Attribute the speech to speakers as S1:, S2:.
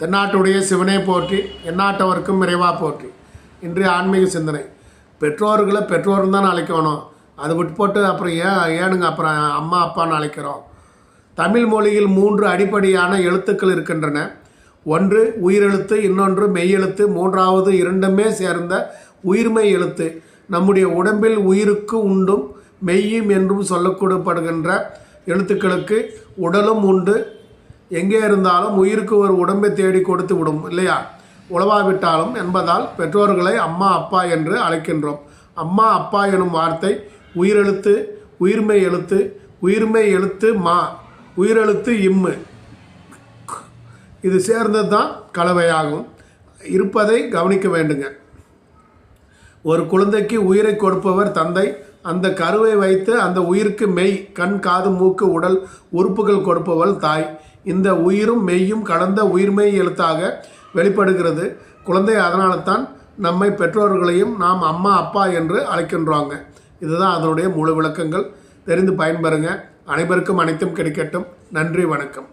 S1: தென்னாட்டுடைய சிவனை போற்றி எந்நாட்டவர்க்கும் இறைவா போற்றி. இன்றைய ஆன்மீக சிந்தனை. பெற்றோர்களை பெற்றோர்னு தான் அழைக்கணும். அது விட்டு போட்டு அப்புறம் ஏன் ஏனுங்க அப்புறம் அம்மா அப்பான்னு அழைக்கிறோம். தமிழ் மொழியில் மூன்று அடிப்படையான எழுத்துக்கள் இருக்கின்றன. ஒன்று உயிரெழுத்து இன்னொன்று மெய்யெழுத்து மூன்றாவது இரண்டுமே சேர்ந்த உயிர்மெய் எழுத்து. நம்முடைய உடம்பில் உயிருக்கு உண்டும் மெய்யும் என்றும் சொல்லக்கூடப்படுகின்ற எழுத்துக்களுக்கு உடலும் உண்டு எங்கே இருந்தாலும் உயிருக்கு ஒரு உடம்பை தேடி கொடுத்து விடும் இல்லையா? உழவாவிட்டாலும் என்பதால் பெற்றோர்களை அம்மா அப்பா என்று அழைக்கின்றோம். அம்மா அப்பா எனும் வார்த்தை உயிரெழுத்து உயிர்மை எழுத்து உயிர்மை எழுத்து மா உயிரெழுத்து இம்மு இது சேர்ந்தது தான் கலவையாகும். இருப்பதை கவனிக்க வேண்டுங்க. ஒரு குழந்தைக்கு உயிரை கொடுப்பவர் தந்தை. அந்த கருவை வைத்து அந்த உயிருக்கு மெய் கண் காது மூக்கு உடல் உறுப்புகள் கொடுப்பவள் தாய். இந்த உயிரும் மெய்யும் கடந்த உயிர்மெய் எழுத்தாக வெளிப்படுகிறது. குழந்தை அதனால தான் நம்மை பெற்றோர்களையும் நாம் அம்மா அப்பா என்று அழைக்கின்றாங்க. இதுதான் அதனுடைய முழு விளக்கங்கள். தெரிந்து பயன்பெறுங்க. அனைவருக்கும் அனைத்தும் கிடைக்கட்டும். நன்றி வணக்கம்.